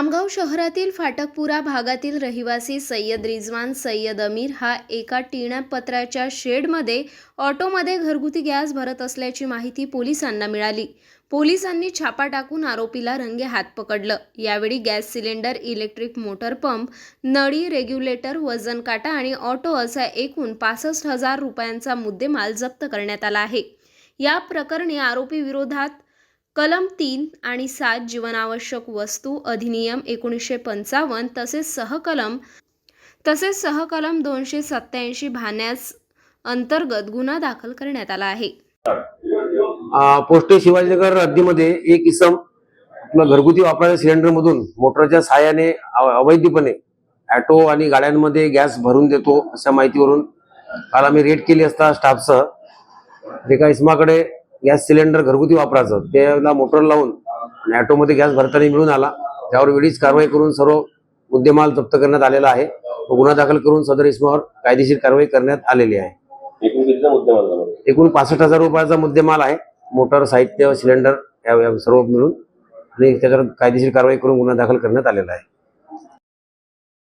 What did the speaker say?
खामगाव शहरातील फाटकपुरा भागातील रहिवासी सय्यद रिजवान सय्यद अमीर हा एका टिण्यापत्राच्या शेडमध्ये ऑटोमध्ये घरगुती गॅस भरत असल्याची माहिती पोलिसांना मिळाली. पोलिसांनी छापा टाकून आरोपीला रंगे हात पकडलं. यावेळी gas cylinder electric motor pump नळी रेग्युलेटर वजन काटा आणि ऑटो असा एकूण पासष्ट हजार रुपयांचा मुद्देमाल जप्त करण्यात आला आहे. या प्रकरणी आरोपी विरोधात कलम तीन आणि सात जीवनावश्यक वस्तू अधिनियम एकोणीसशे पंचावन्न तसेच सहकलम तसेच सहकलम दोनशे सत्याऐंशी भान्यास अंतर्गत गुन्हा दाखल करण्यात आला आहे. पोस्टे शिवाजीनगर हद्दीमध्ये एक इसम आपलं घरगुती वापराच्या सिलेंडर मधून मोटरच्या सहाय्याने अव- अवैधपणे ऑटो आणि गाड्यांमध्ये गॅस भरून देतो अशा माहितीवरून काल आम्ही रेड केली असता स्टाफसह. एका इसमाकडे गॅस सिलेंडर घरगुती वापरायचं. त्याला मोटर लावून आणि ऑटोमध्ये गॅस भरताना मिळून आला. त्यावर वेळीच कारवाई करून सर्व मुद्देमाल जप्त करण्यात आलेला आहे. व गुन्हा दाखल करून सदर इसमावर कायदेशीर कारवाई करण्यात आलेली आहे. एकूण पासष्ट हजार रुपयाचा मुद्देमाल आहे. मोटर साहित्य सिलेंडर या सर्व मिळून आणि त्याच्यावर कायदेशीर कारवाई करून गुन्हा दाखल करण्यात आलेला आहे.